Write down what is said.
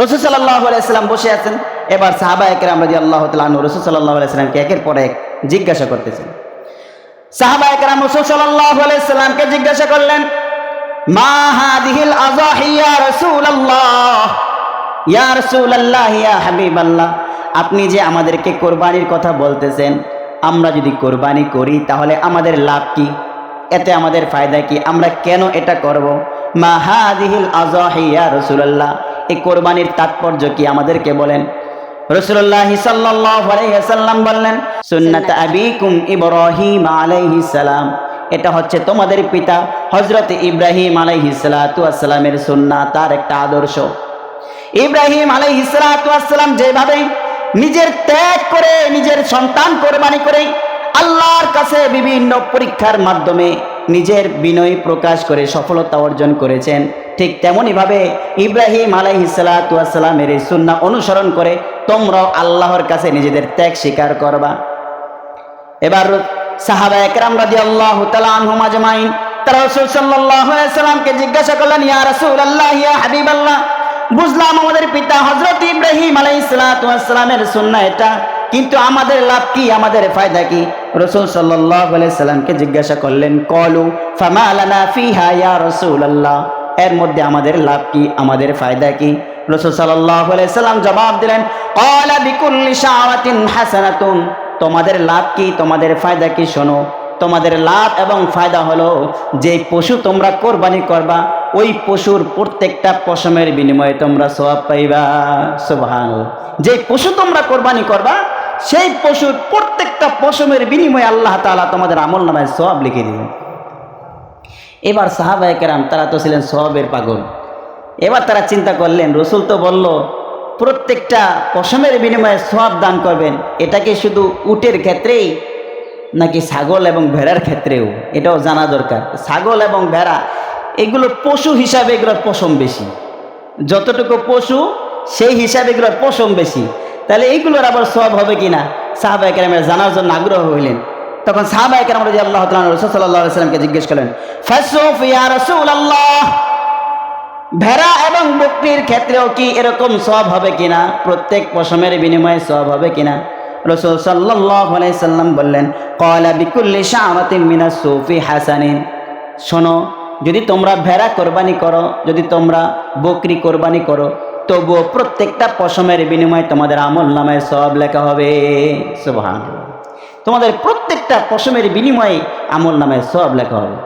রসুল সাল্লাহ বসে আছেন। এবার সাহাবা একের আমরা যে আল্লাহ তালু রসুল সাল্লাহ আলাইসাল্লামকে একের পর এক জিজ্ঞাসা করতেছেন। সাহাবা একরাম রসুল সাল্লাহ জিজ্ঞাসা করলেন, মা হাদিহিল আজাহিয়া রাসূলুল্লাহ? ইয়া রাসূলুল্লাহ, ইয়া হাবিবাল্লাহ, আপনি যে আমাদেরকে কোরবানির কথা বলতেছেন, আমরা যদি কোরবানি করি, তাহলে আমাদের লাভ কি? এতে আমাদের ফায়দা কি? আমরা কেন এটা করব? মা হাদিহিল আজাহিয়া রাসূলুল্লাহ এই কোরবানির তাৎপর্য কি আমাদেরকে বলেন? রসুল্লাহ সাল্লাম বললেন সুন্নাত আবিকুম ইব্রাহিম আলাইহিস সালাম। এটা হচ্ছে তোমাদের পিতা হজরত ইব্রাহিম আলাইহিসালামের সুন্না তার একটা আদর্শ। ইব্রাহিম আলাইহিসালাম যেভাবে নিজের ত্যাগ করে নিজের সন্তান কোরবানি করে আল্লাহর কাছে বিভিন্ন পরীক্ষার মাধ্যমে নিজের বিনয় প্রকাশ করে, সফলতা অর্জন করেছেন। ঠিক তেমনইভাবে ইব্রাহিম আলাইহিসালামের এই সুন্না অনুসরণ করে তোমরাও আল্লাহর কাছে নিজেদের ত্যাগ স্বীকার করবা। এবার সাহাবা একরাম রাজি আল্লাহ সাল্লাহ জিজ্ঞাসা করলেন আল্লাহ হাবিব আল্লাহ বুঝলাম আমাদের পিতা হজরত ইব্রাহিম আলাই সালামের সুন্না এটা। কিন্তু আমাদের লাভ কি? আমাদের ফায়দা কি? রসুল সাল্লামকে জিজ্ঞাসা করলেন, কলু, ফামা আলানা ফিহা রসুল আল্লাহ এর মধ্যে আমাদের লাভ কি? আমাদের ফায়দা কি? রসুল সাল্লাহ জবাব দিলেন হাসানাতুন। তোমাদের লাভ কি? তোমাদের ফায়দা কি? শোনো, তোমাদের লাভ এবং ফায়দা হলো, যে পশু তোমরা কোরবানি করবা, ওই পশুর প্রত্যেকটা পশমের বিনিময়ে তোমরা সব পাইবা। সুবহান যে পশু তোমরা কোরবানি করবা সেই পশুর প্রত্যেকটা পশমের বিনিময়ে আল্লাহ তাআলা তোমাদের আমল নামায় সব লিখে দিবেন এবার সাহাবায়ে কেরাম তারা তো ছিলেন সবের পাগল। এবার তারা চিন্তা করলেন, রসুল তো বলল, প্রত্যেকটা পশমের বিনিময়ে সব দান করবেন, এটা কি শুধু উটের ক্ষেত্রেই নাকি ছাগল এবং ভেড়ার ক্ষেত্রেও? এটাও জানা দরকার। ছাগল এবং ভেড়া, এগুলো পশু হিসাবে এগুলোর পশম বেশি। যতটুকু পশু, সেই হিসাবে এগুলোর পশম বেশি। তাহলে এইগুলোর আবার সব হবে কি না সাহাবা একরামের জানার জন্য আগ্রহ হইলেন। তখন সাহাবা একরাম রাজি আল্লাহ রসুল সাল্লাহ সাল্লামকে জিজ্ঞেস করলেন ফাসুফ ইয়া রসুল আল্লাহ ভেড়া এবং বকরির ক্ষেত্রেও কি এরকম সব হবে কিনা? প্রত্যেক পশমের বিনিময়ে সব হবে কিনা? রসুল সাল্লাম বললেন কলা বিকুল্লি শাহরাতিন মিনা সুফি হাসানিন। শোনো, যদি তোমরা ভেড়া কোরবানি করো, যদি তোমরা বকরি কোরবানি করো তবুও প্রত্যেকটা পশমের বিনিময়ে তোমাদের আমল নামায় সব লেখা হবে। সুবহান তোমাদের প্রত্যেকটা পশমের বিনিময়ে আমল নামায় সব লেখা হবে।